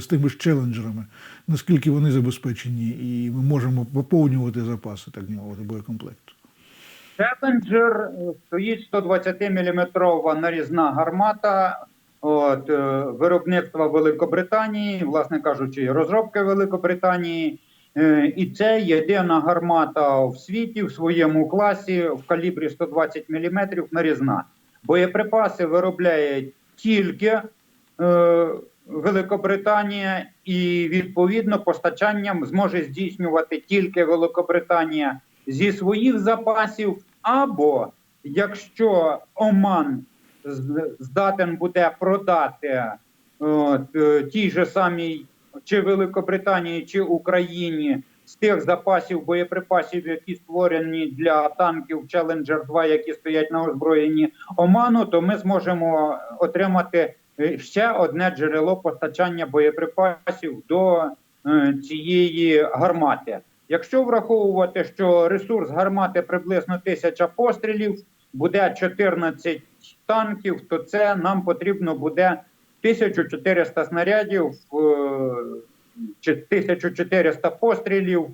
з тими ж челенджерами, наскільки вони забезпечені, і ми можемо поповнювати запаси, так мовити, боєкомплекту. Челенджер е, стоїть 120-мм нарізна гармата. От, е, виробництва Великобританії, власне кажучи, розробки Великобританії. Е, І це єдина гармата в світі в своєму класі в калібрі 120 мм нарізна. Боєприпаси виробляє тільки Великобританія, і відповідно постачанням зможе здійснювати тільки Великобританія зі своїх запасів, або якщо Оман здатен буде продати от, е, тій же самій чи Великобританії, чи Україні з тих запасів боєприпасів, які створені для танків Challenger 2, які стоять на озброєнні Оману, то ми зможемо отримати ще одне джерело постачання боєприпасів до е, цієї гармати. Якщо враховувати, що ресурс гармати приблизно тисяча пострілів, буде 14 танків, то це нам потрібно буде 1400 снарядів е, чи 1400 пострілів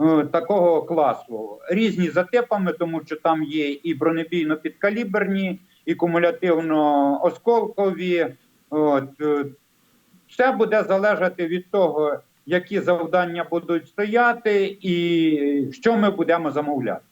е, такого класу. Різні за типами, тому що там є і бронебійно-підкаліберні, і кумулятивно-осколкові. От, е, все буде залежати від того, які завдання будуть стояти, і що ми будемо замовляти.